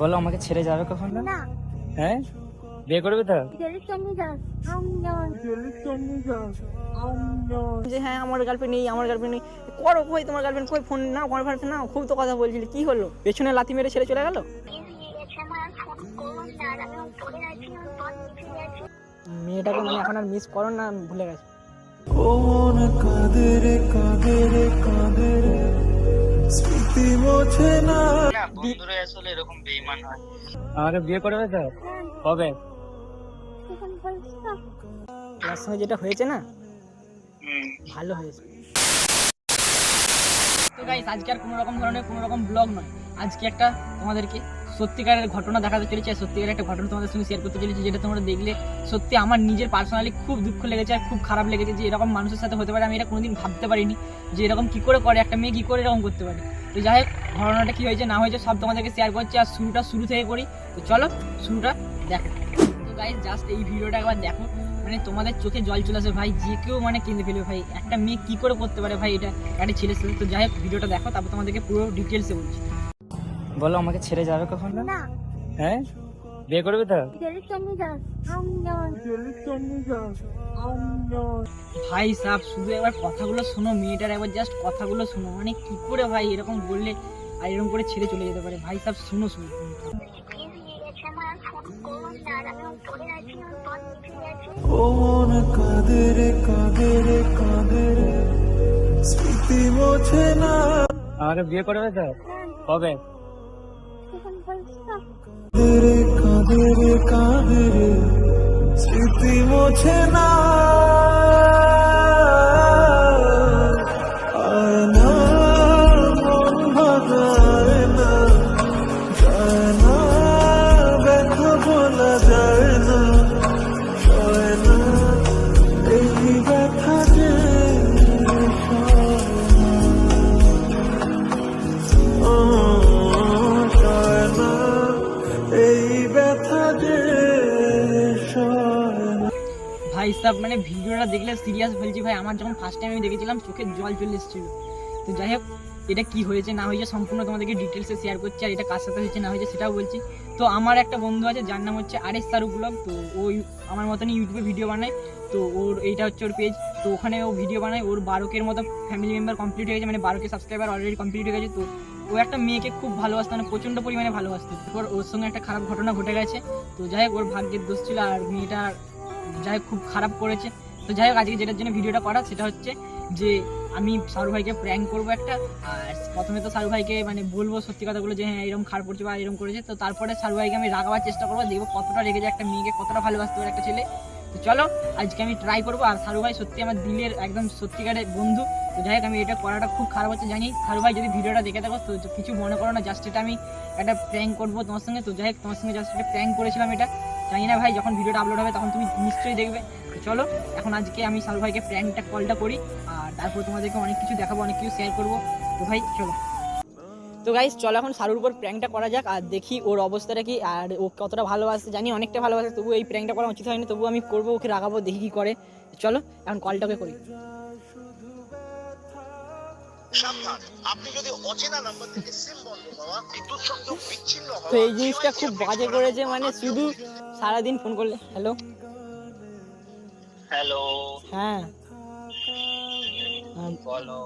বলো আমাকে ছেড়ে যাবে কখন? না। হ্যাঁ? বিয়ে করবে তো? যে হ্যাঁ আমার গার্লফ্রেন্ড নেই আমার গার্লফ্রেন্ড নেই। করো কই তোমার গার্লফ্রেন্ড কই ফোন নাও আমার গার্লফ্রেন্ড নাও খুব তো কথা বলছিলি কি হলো? পেছনে লাথি মেরে ছেড়ে চলে গেল? মেয়েটাকে মানে এখন আর মিস করো না ভুলে গেছে। কোন কাঁদরে কাঁদরে কাঁদরে স্মৃতি মোছে না। বন্ধুরা আসলে এরকম বেঈমান হয়। আমাকে বিয়ে করবে তো। কবে তোমার সঙ্গে যেটা হয়েছে না ভালো হয়েছে। তো গাইস আজকে আর কোনো রকম ধরনের কোনো রকম ব্লগ নয়। আজকে একটা তোমাদেরকে সত্যিকারের ঘটনা দেখাতে চলেছে, সত্যিকারের একটা ঘটনা তোমাদের সঙ্গে শেয়ার করতে চলেছি, যেটা তোমরা দেখলে সত্যি আমার নিজের পার্সোনালি খুব দুঃখ লেগেছে আর খুব খারাপ লেগেছে যে এরকম মানুষের সাথে হতে পারে, আমি এটা কোনোদিন ভাবতে পারিনি যে এরকম কী করে করে, একটা মেয়ে কী করে এরকম করতে পারে। তো যাই হোক, ঘটনাটা কী হয়েছে না হয়েছে সব তোমাদেরকে শেয়ার করছি আর শুরুটা শুরু থেকে করি। তো চলো শুরুটা দেখো। তো গাইস জাস্ট এই ভিডিওটা একবার দেখো। মানে তোমাদের চোখে জল চলে আসে, ভাই, যে কেউ মানে কিনতে ফেলবে, ভাই। একটা মেয়ে কি করে করতে পারে, ভাই, এটা একটা ছেলের সাথে। তো যাই হোক, ভিডিওটা দেখো, তারপর তোমাদেরকে পুরো ডিটেলসে বলছি। বলো আমাকে ছেড়ে যাবে কখন? না। হ্যাঁ? বিয়ে করবে তো? ভাই সাহ শুধু একবার কথাগুলো শোনো মেয়েটার একবার জাস্ট কথাগুলো শোনো। মানে কি করে ভাই এরকম বললে আর এরকম করে ছেড়ে চলে যেতে পারে? ভাই সাহ শুনো শুনো। কোন কাঁদরে কাঁদরে কাঁদরে স্মৃতি মোছে না। আমাকে বিয়ে করবে তো? কবে কাঁদরে কাঁদরে কাঁদরে স্মৃতি মোছে না আমার যখন ফার্স্ট টাইম আমি দেখেছিলাম, চোখে জল চলে এসেছিল। তো যাই হোক, এটা কি হয়েছে না হয়েছে সম্পূর্ণ তোমাদেরকে ডিটেলসে শেয়ার করছি, আর এটা কার সাথে হয়েছে না হয়েছে সেটাও বলছি। তো আমার একটা বন্ধু আছে, যার নাম হচ্ছে আরেস সারু ব্লগ, তো ও আমার মতনই ইউটিউবে ভিডিও বানায়। তো ওর এইটা হচ্ছে ওর পেজ তো ওখানে ও ভিডিও বানায়। ওর বারোকের মতো ফ্যামিলি মেম্বার কমপ্লিট হয়ে গেছে মানে বারোকে সাবস্ক্রাইবার অলরেডি কমপ্লিট হয়ে গেছে। তো ও একটা মেয়েকে খুব ভালোবাসতো মানে প্রচণ্ড পরিমাণে ভালোবাসতো। ওর ওর সঙ্গে একটা খারাপ ঘটনা ঘটে গেছে। তো যাই হোক, ওর ভাগ্যের দোষ ছিল, আর মেয়েটা যাই খুব খারাপ করেছে। তো যাই হোক, আজকে যেটার জন্য ভিডিওটা করা সেটা হচ্ছে যে আমি শাহরুখ ভাইকে প্র্যাঙ্ক করব একটা, আর প্রথমে তো শাহরুখ ভাইকে মানে বলব সত্যি কথাগুলো যে হ্যাঁ এরকম খারাপ করছে বা এরকম করেছে। তো তারপরে শাহরুখ ভাইকে আমি রাগাবার চেষ্টা করব, দেখব কতটা রেগে যায় একটা মেয়েকে, কতটা ভালোবাসতে পারে একটা ছেলে। তো চলো, আজকে আমি ট্রাই করব, আর শাহরুখ ভাই সত্যি আমার দিলের একদম সত্যিকারের বন্ধু। তো যাই হোক, আমি এটা করাটা খুব খারাপ হচ্ছে, জানি। শাহরুখ ভাই যদি ভিডিওটা দেখে থাকো, তো কিছু মনে করো না জাস্ট এটা আমি একটা প্র্যাঙ্ক করব তোমার সঙ্গে। তো যাই হোক, তোমার সঙ্গে জাস্ট একটা প্র্যাঙ্ক করেছিলাম এটা। জানি না ভাই, যখন ভিডিওটা আপলোড হবে, তখন তুমি নিশ্চয়ই দেখবে। চলো এখন আজকে আমি শাহরুখ ভাইকে প্র্যাঙ্কটা কলটা করি আর তারপর তোমাদেরকে অনেক কিছু দেখাবো অনেক কিছু শেয়ার করব। তো ভাই চলো। তো গাইস চলো এখন শাহরুর উপর প্র্যাঙ্কটা করা যাক আর দেখি ওর অবস্থাটা কি আর ও কতটা ভালোবাসে জানি অনেকটা ভালোবাসে তবু এই প্র্যাঙ্কটা করা উচিত হয়নি তবু আমি করব ওকে রাগাবো দেখি কি করে। চলো এখন কলটাকে করি। যদি অচেনা নাম্বার থেকে সিম বন্ধ হওয়া বিদ্যুৎ সংযোগ বিচ্ছিন্ন তো এই জিনিসটা খুব বাজে করেছে মানে শুধু সারাদিন ফোন করলে হ্যালো হ্যালো হ্যাঁ। বলো।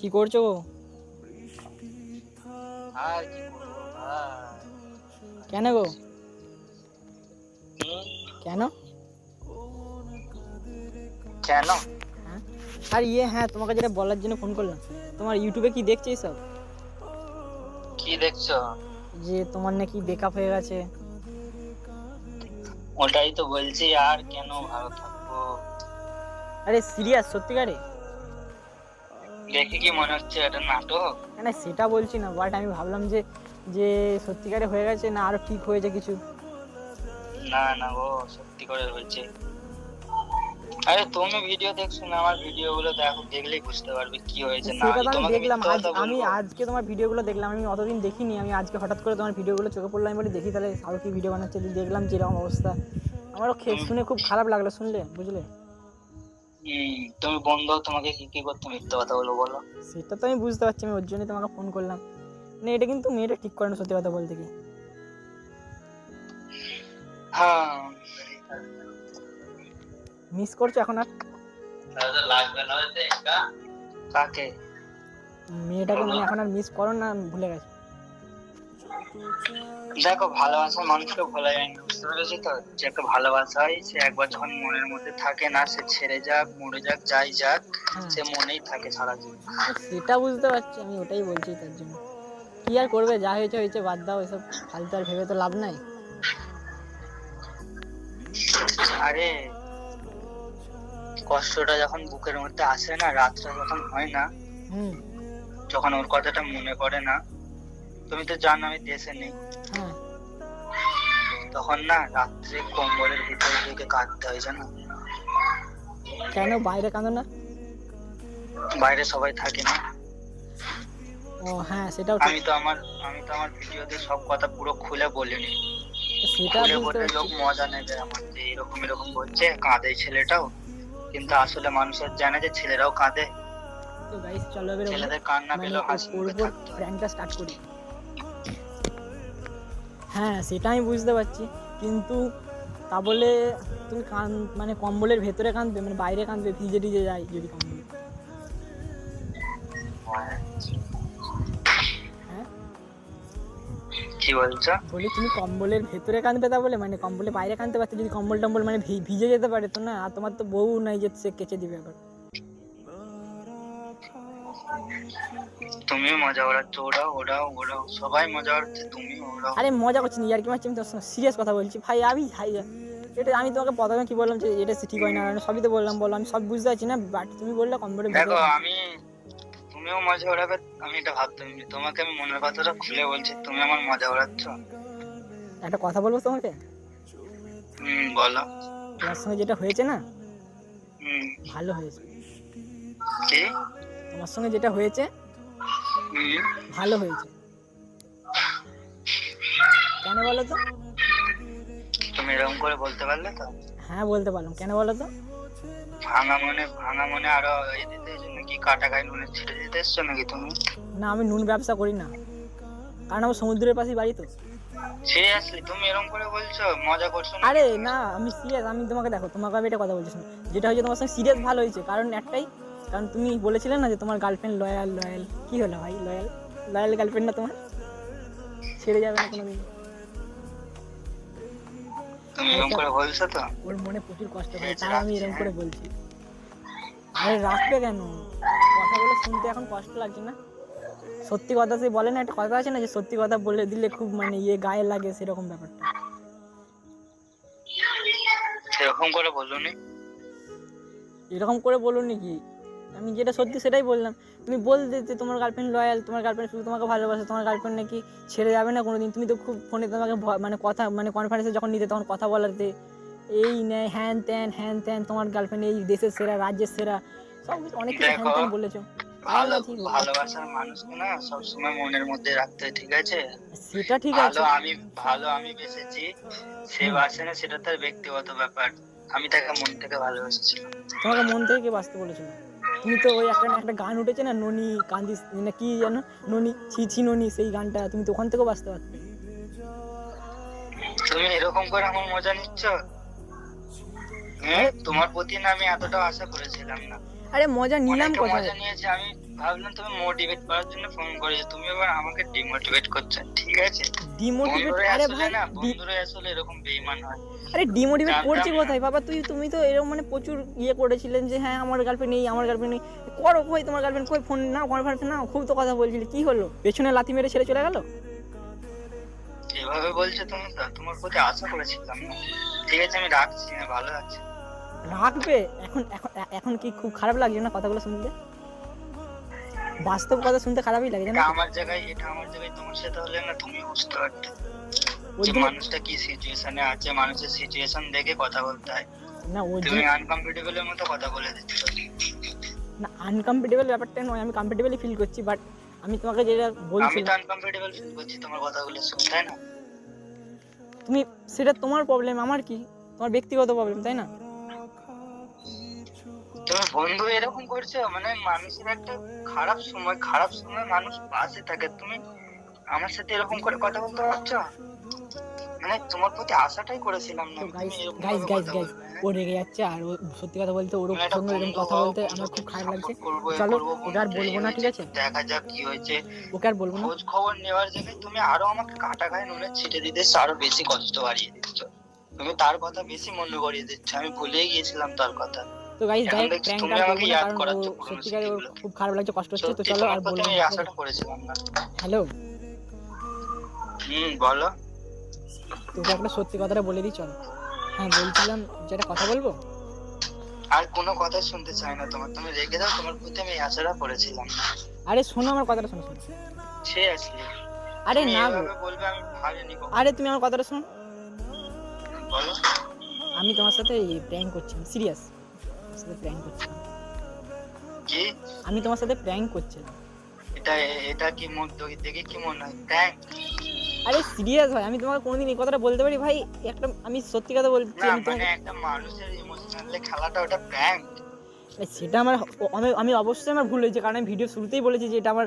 কি করছ গো? আর কি করব? কেন গো? কেন? কেন? হ্যাঁ? আর ইয়ে হ্যাঁ তোমাকে যেটা বলার জন্য ফোন করলাম। তোমার ইউটিউবে কি দেখছ সব কি দেখছ? যে তোমার নাকি বেকআপ হয়ে গেছে। ওটাই তো বলছি আর কেন ভালো থাকব আরে সিরিয়াস সত্যিকারে? দেখে কি মনে হচ্ছে এটা নাটক? না সেটা বলছি না বাট আমি ভাবলাম যে যে সত্যিকারে হয়ে গেছে না আরও ঠিক হয়েছে কিছু? না না ও সত্যি করে হয়েছে। আরে তুমি ভিডিও দেখছ না আমার ভিডিও গুলো দেখো দেখলেই বুঝতে পারবে কি হয়েছে না সেটা আমি দেখলাম আজ আমি আজকে তোমার ভিডিওগুলো দেখলাম আমি অতদিন দেখিনি আমি আজকে হঠাৎ করে তোমার ভিডিওগুলো চোখে পড়লাম আমি বলি দেখি তাহলে আরও কি ভিডিও বানাচ্ছে? দেখলাম যে এরকম অবস্থা। আমারও খে- শুনে খুব খারাপ লাগল শুনলে? বুঝলে? তুমি বন্ধু তোমাকে কি কি করতে মিথ্যা কথা বলো বলো? সেটা তো আমি বুঝতে পারছি আমি ওর জন্যই তোমাকে ফোন করলাম। মানে এটা কিন্তু মেয়েটা ঠিক করে না সত্যি কথা বলতে কি হ্যাঁ। মিস করছ এখন আর? কাকে? মেয়েটাকে মানে এখন আর মিস করো না ভুলে গেছো। দেখো ভালোবাসার মানুষকে ভোলা যায় না বুঝতে পেরেছি তো? যে একটা ভালোবাসা হয় সে একবার যখন মনের মধ্যে থাকে না সে ছেড়ে যাক মরে যাক যাই যাক হ্যাঁ। সে মনেই থাকে সারা জীবন। সেটা বুঝতে পারছি আমি ওটাই বলছি তার জন্য। কি আর করবে যা হয়েছে হয়েছে বাদ দাও এসব ফালতু আর ভেবে তো লাভ নাই। আরে কষ্টটা যখন বুকের মধ্যে আসে না রাতটা যখন হয় না হুম। যখন ওর কথাটা মনে পড়ে না তুমি তো জানো আমি দেশে নেই। হ্যাঁ। তখন না রাত্রে কম্বলের ভিতরে ঢুকে কাঁদতে হয় জানো? কেন? বাইরে কাঁদো না? বাইরে সবাই থাকে না। ও হ্যাঁ সেটাও আমি তো আমার আমি তো আমার ভিডিওতে সব কথা পুরো খুলে বলিনি। সেটা লোক মজা নেবে আমার যে এরকম এরকম বলছে কাঁদে ছেলেটাও। কিন্তু আসলে মানুষের জানে যে ছেলেরাও কাঁদে। তো গাইস চলো এবার ছেলেদের কান্না মানে হাসি। প্র্যাঙ্কটা স্টার্ট করি। হ্যাঁ সেটা আমি বুঝতে পারছি। কিন্তু তা বলে তুমি কান মানে কম্বলের ভেতরে কাঁদবে মানে বাইরে কাঁদবে ভিজে টিজে যায় যদি কম্বল। হ্যাঁ? কি বলছো? বলি তুমি কম্বলের ভেতরে কাঁদবে তা বলে মানে কম্বলের বাইরে কাঁদতে পারছ যদি কম্বল টম্বল মানে ভিজে যেতে পারে তো না? আর তোমার তো বউ নাই যে সে কেচে দিবে আবার। তুমি মজা ওড়াচ্ছ ওরাও ওরাও ওরাও সবাই মজা ওড়াচ্ছে তুমি ওরাও আরে মজা করছি না ইয়ার কি মারছি আমি তোর সঙ্গে সিরিয়াস কথা বলছি। ভাই আমি ভাই এটা আমি তোমাকে প্রথমে কি বললাম যে এটা ঠিক হয় না আমি সবই তো বললাম বললাম আমি সব বুঝতে পারছি না বাট তুমি বললে কম্পিউটার দেখো আমি তুমিও মজা ওড়াবে আমি এটা ভাবতাম তোমাকে আমি মনের কথাটা খুলে বলছি তুমি আমার মজা ওড়াচ্ছ? একটা কথা বলব তোমাকে? হুম বলো। তোমার সঙ্গে যেটা হয়েছে না হুম। ভালো হয়েছে। কি? তোমার সঙ্গে যেটা হয়েছে ভালো হয়েছে। কেন বলো তো? তুমি এরকম করে বলতে পারলে তো। হ্যাঁ বলতে পারলাম। কেন বলো তো? ভাঙা মনে ভাঙা মনে আরও দিতে নাকি কাটা গায়ে নুনে ছিটে দিতে এসছো নাকি তুমি? না আমি নুন ব্যবসা করি না। কারণ আমার সমুদ্রের পাশে বাড়ি তো। সিরিয়াসলি তুমি এরকম করে বলছো? মজা করছ না? আরে না আমি সিরিয়াস আমি তোমাকে দেখো তোমাকে আমি এটা কথা বলছি যেটা হয়েছে তোমার সঙ্গে সিরিয়াস ভালো হয়েছে। কারণ একটাই কারণ তুমি বলেছিলে না যে তোমার গার্লফ্রেন্ড লয়াল লয়াল কি হলো ভাই? লয়াল লয়াল গার্লফ্রেন্ড না তোমার? ছেড়ে যাবে না কোনোদিন। তুমি করে বলছো তো। ওর মনে প্রচুর কষ্ট হয়েছে, তাই আমি এরকম হ্যাঁ। করে বলছি। আরে রাখবে কেন? কথাগুলো শুনতে এখন কষ্ট লাগছে না। সত্যি কথা সে বলে না একটা কথা আছে না যে সত্যি কথা বলে দিলে খুব মানে ইয়ে গায়ে লাগে সেরকম ব্যাপারটা। এরকম করে বলুনি। এরকম করে বলুন নাকি আমি যেটা সত্যি সেটাই বললাম। তুমি বলতে যে তোমার গার্লফ্রেন্ড লয়াল তোমার গার্লফ্রেন্ড শুধু তোমাকে ভালোবাসে তোমার গার্লফ্রেন্ড নাকি ছেড়ে যাবে না কোনোদিন। তুমি তো খুব ফোনে তোমাকে মানে কথা মানে কনফারেন্সে যখন নিতে তখন কথা বলাতে এই নেয় হ্যান ত্যান হ্যান ত্যান তোমার গার্লফ্রেন্ড এই দেশের সেরা রাজ্যের সেরা সব অনেক কিছু হ্যান ত্যান বলেছ। ভালোবাসার মানুষকে না সবসময় মনের মধ্যে রাখতে ঠিক আছে? সেটা ঠিক আছে। আমি ভালো আমি বেসেছি। সে বাসে না সেটা তার ব্যক্তিগত ব্যাপার। আমি তাকে মন থেকে ভালোবেসেছিলাম। তোমাকে মন থেকে কে বাঁচতে বলেছিল? তুমি তো ওই একটা একটা গান উঠেছে না ননি কান্দিস না কি জানো ননি ছি ছি ননি সেই গানটা তুমি তো ওখান থেকেও বাঁচতে পারতে। তুমি এরকম করে আমার মজা নিচ্ছ? তোমার প্রতি না আমি এতটা আশা করেছিলাম না। আরে মজা নিলাম কোথায়? মজা নিয়েছে আমি ভাবলাম তুমি মোটিভেট করার জন্য ফোন করেছ তুমি আবার আমাকে ডিমোটিভেট করছ ঠিক আছে? ডিমোটিভেট আরে ভাই না বন্ধুরা আসলে এরকম বেইমান হয়। আরে ডিমোটিভেট করছি না। কোথায়? বাবা তুই তুমি তো এরকম মানে প্রচুর ইয়ে করেছিলেন যে হ্যাঁ আমার গার্লফ্রেন্ড নেই আমার গার্লফ্রেন্ড নেই। করো কই তোমার গার্লফ্রেন্ড কই ফোন নাও কনফারেন্স নাও খুব তো কথা বলছিলি কি হলো? পেছনে লাথি মেরে ছেড়ে চলে গেল? এভাবে বলছো তুমি তোমার প্রতি আশা করেছিলাম ঠিক আছে আমি রাখছি হ্যাঁ, ভালো আছে। রাখবে? এখন এখন এখন কি খুব খারাপ লাগছে না কথাগুলো শুনতে? বাস্তব কথা শুনতে খারাপই লাগে জানো? আমার জায়গায় এটা আমার জায়গায় তোমার সাথে হলে না তুমি বুঝতে পারতে। ওই যে মানুষটা কি সিচুয়েশনে আছে মানুষের সিচুয়েশন দেখে কথা বলতে হয়। না ওই তুমি আনকমফোর্টেবলের মতো কথা বলে দিচ্ছ না আনকমফোর্টেবল ব্যাপারটা নয় আমি কমফোর্টেবলই ফিল করছি বাট আমি তোমাকে যেটা বলছি আমি তো আনকমফোর্টেবল ফিল করছি তোমার কথাগুলো শুনে তাই না? তুমি সেটা তোমার প্রবলেম আমার কি? তোমার ব্যক্তিগত প্রবলেম তাই না? তুমি বন্ধু এরকম করছ? মানে মানুষের একটা খারাপ সময় খারাপ সময় মানুষ পাশে থাকে। তুমি আমার সাথে এরকম করে কথা বলতে পারছ? মানে তোমার প্রতি আশাটাই করেছিলাম না গাইস গাইস গাইস? ও রেগে যাচ্ছে আর ও সত্যি কথা বলতে ওর সঙ্গে এরকম কথা বলতে আমার খুব খারাপ লাগছে। চলো ওকে আর বলব না ঠিক আছে? দেখা যাক কি হয়েছে। ওকে আর বলব না? খোঁজ খবর নেওয়ার জায়গায় তুমি আরও আমাকে কাটা গায়ে নুনে ছিটে দিতে আরও বেশি কষ্ট বাড়িয়ে দিচ্ছ। তুমি তার কথা বেশি মনে করিয়ে দিচ্ছ আমি ভুলেই গিয়েছিলাম তার কথা। তো গাইস প্র্যাঙ্কটা তুমি না কারণ সত্যিকারে ওর খুব খারাপ লাগছে কষ্ট হচ্ছে তো চলো আর না। হ্যালো হুম বলো। তোকে একটা সত্যি কথাটা বলে দিই চলো। হ্যাঁ বলছিলাম যেটা কথা বলব? আর কোনো কথা শুনতে চাই না তোমার। তুমি রেখে দাও তোমার প্রতি আমি আশাটা করেছিলাম। আরে শোনো আমার কথাটা শোনো শোনো। সে আসলে। আরে না বলবে আমি ভাবিনি। আরে তুমি আমার কথাটা শোনো। বলো। আমি তোমার সাথে প্র্যাঙ্ক করছিলাম সিরিয়াস তোমার সাথে প্র্যাঙ্ক করছিলাম। কি? আমি তোমার সাথে প্র্যাঙ্ক করছিলাম। এটা এটা কি মন দেখে- দেখে কি মনে হয়? প্র্যাঙ্ক আরে সিরিয়াস ভাই আমি তোমাকে কোনোদিন এই কথাটা বলতে পারি? ভাই একটা আমি সত্যি কথা বলছি আমি মানে তোমাকে একটা মানুষের ইমোশনালি খেলাটা ওটা প্র্যাঙ্ক সেটা আমার আমি আমি অবশ্যই আমার ভুল হয়েছে কারণ আমি ভিডিও শুরুতেই বলেছি যে এটা আমার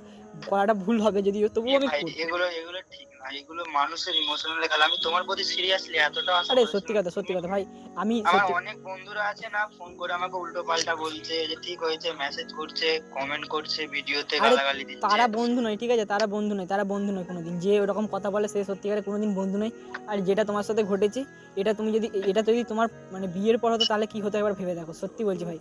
করাটা ভুল হবে যদিও তবুও আমি এগুলো এগুলো ঠিক এগুলো মানুষের ইমোশনাল খেলা আমি তোমার প্রতি সিরিয়াসলি এতটা আরে সত্যি কথা সত্যি কথা ভাই আমি আমার অনেক বন্ধুরা আছে না ফোন করে আমাকে উল্টো পাল্টা বলছে যে ঠিক হয়েছে মেসেজ করছে কমেন্ট করছে ভিডিওতে গালাগালি দিচ্ছে। তারা বন্ধু নয় ঠিক আছে তারা বন্ধু নয় তারা বন্ধু নয় কোনোদিন। যে ওরকম কথা বলে সে সত্যিকারে কোনোদিন বন্ধু নয়। আর যেটা তোমার সাথে ঘটেছে এটা তুমি যদি, এটা যদি তোমার মানে বিয়ের পর হতো তাহলে কি হতো একবার ভেবে দেখো, সত্যি বলছি ভাই।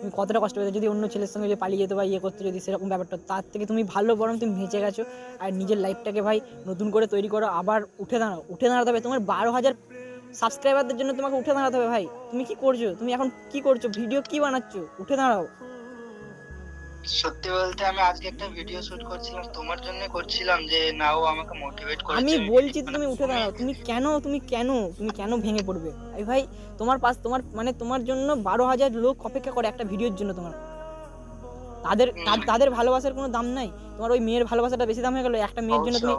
তুমি কতটা কষ্ট পেতে যদি অন্য ছেলের সঙ্গে পালিয়ে যেতে বা ইয়ে করতে যদি সেরকম ব্যাপারটা তার থেকে তুমি ভালো বরং তুমি বেঁচে গেছো। আর নিজের লাইফটাকে ভাই নতুন করে তৈরি করো, আবার উঠে দাঁড়াও, উঠে দাঁড়াতে হবে। তোমার বারো হাজার সাবস্ক্রাইবারদের জন্য তোমাকে উঠে দাঁড়াতে হবে ভাই। তুমি কি করছ? তুমি এখন কি করছ? ভিডিও কি বানাচ্ছো? উঠে দাঁড়াও। সত্যি বলতে আমি আজকে একটা ভিডিও শুট করছিলাম তোমার জন্য করছিলাম যে না ও আমাকে মোটিভেট করেছে। আমি বলছি তুমি উঠে দাঁড়াও তুমি কেন তুমি কেন তুমি কেন ভেঙে পড়বে? এই ভাই তোমার পাশ তোমার মানে তোমার জন্য বারো হাজার লোক অপেক্ষা করে একটা ভিডিওর জন্য তোমার। তাদের তাদের ভালোবাসার কোনো দাম নাই। তোমার ওই মেয়ের ভালোবাসাটা বেশি দাম হয়ে গেল একটা মেয়ের জন্য তুমি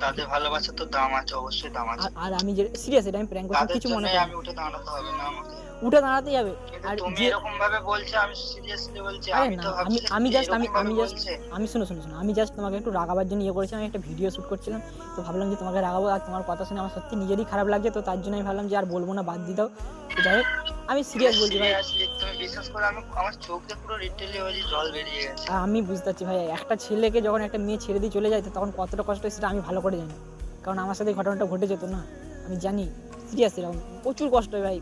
তাদের ভালোবাসা তো দাম আছে অবশ্যই দাম আছে। আর- আমি যে সিরিয়াস এটা আমি প্র্যাঙ্ক করছি কিছু মনে আমি উঠে দাঁড়াতে হবে না আমাকে। উঠে দাঁড়াতে যাবে। আর তুমি এরকম ভাবে বলছো আমি সিরিয়াসলি বলছি আমি তো আমি আমি জাস্ট আমি আমি জাস্ট আমি শোনো শোনো শোনো আমি জাস্ট তোমাকে একটু রাগাবার জন্য ইয়ে করেছিলাম একটা ভিডিও শ্যুট করছিলাম তো ভাবলাম যে তোমাকে রাগাবো আর তোমার কথা শুনে আমার সত্যি নিজেরই খারাপ লাগছে তো তার জন্য আমি ভাবলাম যে আর বলব না বাদ দিয়ে দাও। যাই হোক আমি সিরিয়াস বলছি ভাই। তুমি বিশ্বাস করে আমি আমার চোখ দিয়ে পুরো লিটারলি হয়েছে জল বেরিয়ে গেছে। আমি বুঝতে পারছি ভাই একটা ছেলেকে যখন একটা মেয়ে ছেড়ে দিয়ে চলে যায় তো তখন কতটা কষ্ট হয় সেটা আমি ভালো করে জানি। কারণ আমার সাথে ঘটনাটা ঘটে যেত না আমি জানি সিরিয়াস এরকম প্রচুর কষ্ট হয় ভাই।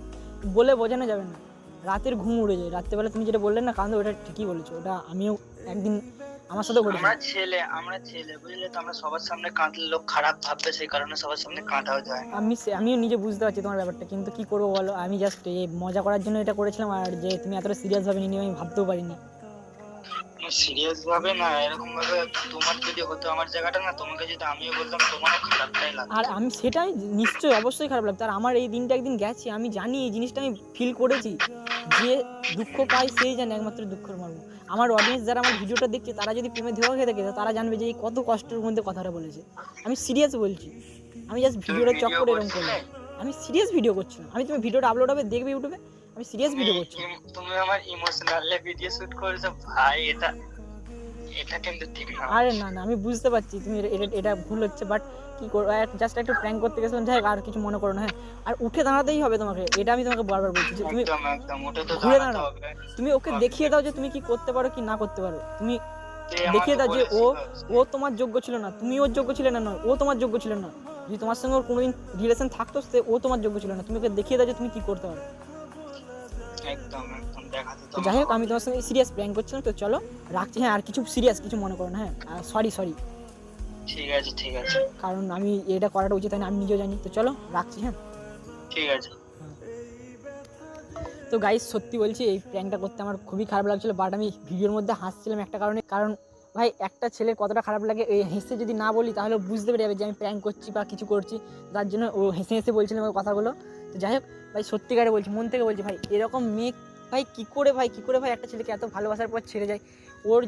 বলে বোঝানো যাবে না। রাতের ঘুম উড়ে যায়। রাত্রেবেলা তুমি যেটা বললে না কান্দো ওটা ঠিকই বলেছ। ওটা আমিও একদিন আমার সাথে ঘটেছে। আমরা ছেলে আমরা ছেলে বুঝলে তো? আমরা সবার সামনে কাঁদলে লোক খারাপ ভাববে সেই কারণে সবার সামনে কাঁদাও যায় আমি আমিও নিজে বুঝতে পারছি তোমার ব্যাপারটা কিন্তু কি করব বলো? আমি জাস্ট এই মজা করার জন্য এটা করেছিলাম আর যে তুমি এতটা সিরিয়াস ভাবে নিয়ে আমি ভাবতেও পারিনি। সিরিয়াস ভাবে না এরকম ভাবে তোমার যদি হতো আমার জায়গাটা না তোমাকে যদি আমিও বলতাম তোমারও খারাপটাই লাগতো। আর আমি সেটাই নিশ্চয়ই অবশ্যই খারাপ লাগতো। আর আমার এই দিনটা একদিন গেছে আমি জানি এই জিনিসটা আমি ফিল করেছি। যে দুঃখ পায় সেই জানে একমাত্র দুঃখের মর্ম। আমার অডিয়েন্স যারা আমার ভিডিওটা দেখছে তারা যদি প্রেমে ধোয়া খেয়ে থাকে তারা জানবে যে এই কত কষ্টের মধ্যে কথাটা বলেছে। আমি সিরিয়াস বলছি। আমি জাস্ট ভিডিওটা চক্করে এরকম? করলাম। আমি সিরিয়াস ভিডিও করছিলাম। আমি তুমি ভিডিওটা আপলোড হবে দেখবে ইউটিউবে আমি সিরিয়াস ভিডিও করছি। তুমি আমার ইমোশনাল ভিডিও শুট করেছ ভাই এটা এটা কিন্তু ঠিক না। আরে না না আমি বুঝতে পারছি তুমি এটা- এটা ভুল হচ্ছে বাট কি করব জাস্ট একটু প্র্যাঙ্ক করতে গেছিলাম যাই আর কিছু মনে করো না হ্যাঁ। আর উঠে দাঁড়াতেই হবে তোমাকে এটা আমি তোমাকে বারবার বলছি যে তুমি ঘুরে দাঁড়াও। তুমি ওকে দেখিয়ে দাও যে তুমি কি করতে পারো কি না করতে পারো। তুমি দেখিয়ে দাও যে ও ও তোমার যোগ্য ছিল না তুমি ওর যোগ্য ছিলে না নয় ও তোমার যোগ্য ছিল না। যদি তোমার সঙ্গে ওর কোনোদিন রিলেশন থাকতো সে ও তোমার যোগ্য ছিল না। তুমি ওকে দেখিয়ে দাও যে তুমি কি করতে পারো। একদম একদম দেখাতে তো যাই হোক আমি তোমার সঙ্গে সিরিয়াস প্ল্যান করছিলাম তো চলো রাখছি হ্যাঁ আর কিছু সিরিয়াস কিছু মনে করো না হ্যাঁ সরি সরি ঠিক আছে ঠিক আছে। কারণ আমি এটা করাটা উচিত না আমি নিজেও জানি তো চলো রাখছি হ্যাঁ। ঠিক আছে। তো গাইজ সত্যি বলছি এই প্র্যাঙ্কটা করতে আমার খুবই খারাপ লাগছিল বাট আমি ভিডিওর মধ্যে হাসছিলাম একটা কারণে কারণ ভাই, একটা ছেলের কতটা খারাপ লাগে, এই হেসে যদি না বলি, তাহলে বুঝতে পেরে যাবে যে আমি প্র্যাঙ্ক করছি বা কিছু করছি। তার জন্য ও হেসে হেসে বলছিলাম ওই কথাগুলো। তো যাই হোক, ভাই, সত্যিকারে বলছি, মন থেকে বলছি, ভাই, এরকম মেয়ে, ভাই, কী করে, ভাই, কী করে, ভাই, একটা ছেলেকে এত ভালোবাসার পর ছেড়ে যায়? ওর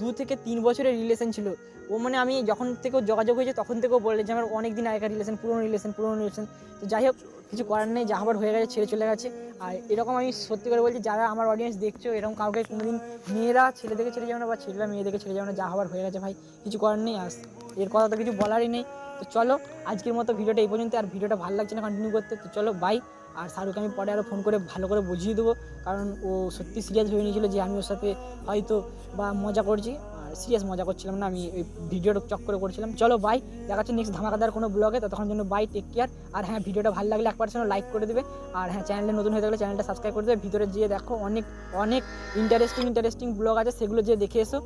দু থেকে তিন বছরের রিলেশন ছিল। ও মানে আমি যখন থেকে ওর যোগাযোগ হয়েছে, তখন থেকেও বলে যে আমার অনেক দিন আগেকার রিলেশন পুরনো রিলেশন পুরোনো রিলেশন তো যাই হোক, কিছু করার নেই, যা হবার হয়ে গেছে, ছেড়ে চলে গেছে। আর এরকম আমি সত্যি করে বলছি, যারা আমার অডিয়েন্স দেখছ, এরকম কাউকে কোনোদিন মেয়েরা ছেলে ছেলেদেরকে ছেড়ে যাবে না বা ছেলেরা মেয়ে মেয়েদেরকে ছেড়ে যাবে না, যা হবার হয়ে গেছে ভাই, কিছু করার নেই। আস এর কথা তো কিছু বলারই নেই। তো চলো, আজকের মতো ভিডিওটা এই পর্যন্ত। আর ভিডিওটা ভালো লাগছে না কন্টিনিউ করতে, তো চলো বাই আর শাহরুখ আমি পরে আরও ফোন করে ভালো করে বুঝিয়ে দেবো। কারণ ও সত্যি সিরিয়াস ভেবে নিয়েছিল যে আমি ওর সাথে হয়তো বা মজা করছি। আর সিরিয়াস মজা করছিলাম না, আমি ওই ভিডিওটা চক্করে করছিলাম। চলো বাই দেখা যাচ্ছে নেক্সট ধামাকাদার কোনো ব্লগে ততক্ষণ জন্য বাই টেক কেয়ার আর হ্যাঁ ভিডিওটা ভালো লাগলে এক পার্সেন্ট লাইক করে দেবে। আর হ্যাঁ চ্যানেলে নতুন হয়ে থাকলে চ্যানেলটা সাবস্ক্রাইব করে দেবে। ভিতরে গিয়ে দেখো অনেক অনেক ইন্টারেস্টিং ইন্টারেস্টিং ব্লগ আছে, সেগুলো যে দেখে এসো।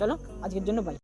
চলো, আজকের জন্য বাই